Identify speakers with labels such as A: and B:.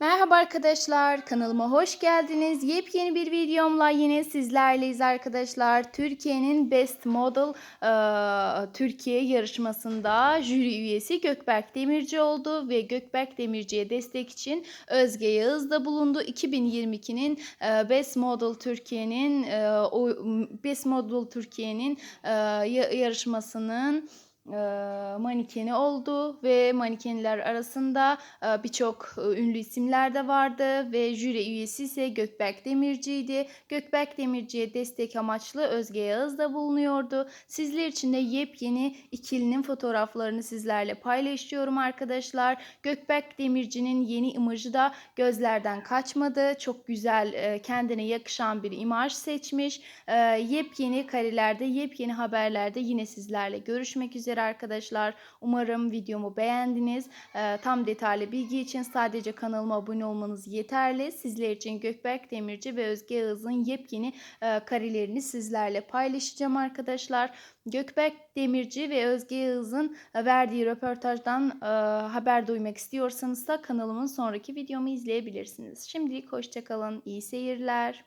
A: Merhaba arkadaşlar, kanalıma hoş geldiniz. Yepyeni bir videomla yine sizlerleyiz arkadaşlar. Türkiye'nin Best Model e, Türkiye yarışmasında jüri üyesi Gökberk Demirci oldu ve Gökberk Demirci'ye destek için Özge Yağız da bulundu. 2022'nin e, Best Model Türkiye'nin e, Best Model Türkiye'nin e, ya- yarışmasının manikeni oldu ve manikenler arasında e, birçok e, ünlü isimler de vardı ve jüri üyesi ise Gökberk Demirci'ydi. Gökberk Demirci'ye destek amaçlı Özge Yağız da bulunuyordu. Sizler için de yepyeni ikilinin fotoğraflarını sizlerle paylaşıyorum arkadaşlar. Gökberk Demirci'nin yeni imajı da gözlerden kaçmadı. Çok güzel, e, kendine yakışan bir imaj seçmiş. E, Yepyeni karelerde, yepyeni haberlerde yine sizlerle görüşmek üzere arkadaşlar. Umarım videomu beğendiniz. E, Tam detaylı bilgi için sadece kanalıma abone olmanız yeterli. Sizler için Gökberk Demirci ve Özge Yağız'ın yepyeni e, karelerini sizlerle paylaşacağım arkadaşlar. Gökberk Demirci ve Özge Yağız'ın e, verdiği röportajdan e, haber duymak istiyorsanız da kanalımın sonraki videomu izleyebilirsiniz. Şimdilik hoşçakalın, iyi seyirler.